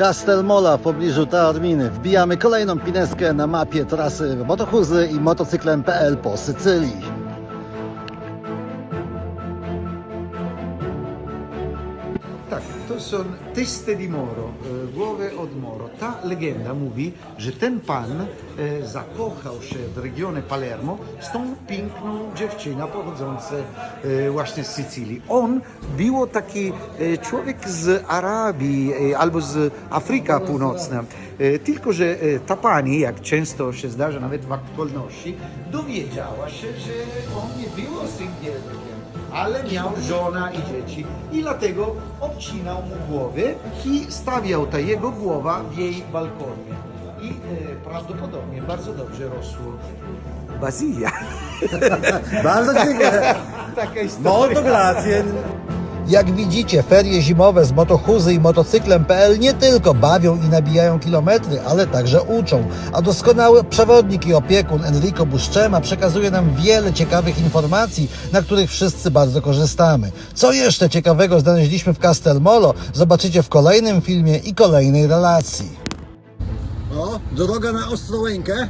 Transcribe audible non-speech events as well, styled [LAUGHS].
Castelmola w pobliżu Taorminy. Wbijamy kolejną pineskę na mapie trasy motochuzy i motocyklem.pl po Sycylii. Tak, to są testy di Moro, e, głowy od Moro. Ta legenda mówi, że ten pan e, zakochał się w regionie Palermo z tą piękną dziewczyną pochodzącą e, właśnie z Sycylii. On był taki człowiek z Arabii albo z Afryka Północna. E, Tylko, że ta pani, jak często się zdarza nawet w aktualności, dowiedziała się, że on nie był singierem ale miał żona i dzieci i dlatego obcinał mu głowę i stawiał ta jego głowa w jej balkonie. I e, prawdopodobnie bardzo dobrze rosło bazylia. [LAUGHS] Bardzo dziękuję. [LAUGHS] Taka historia. Motogracje. Jak widzicie, ferie zimowe z motochuzy i motocyklem.pl nie tylko bawią i nabijają kilometry, ale także uczą. A doskonały przewodnik i opiekun Enrico Buscema przekazuje nam wiele ciekawych informacji, na których wszyscy bardzo korzystamy. Co jeszcze ciekawego znaleźliśmy w Castelmolo, zobaczycie w kolejnym filmie i kolejnej relacji. O, droga na Ostrołękę.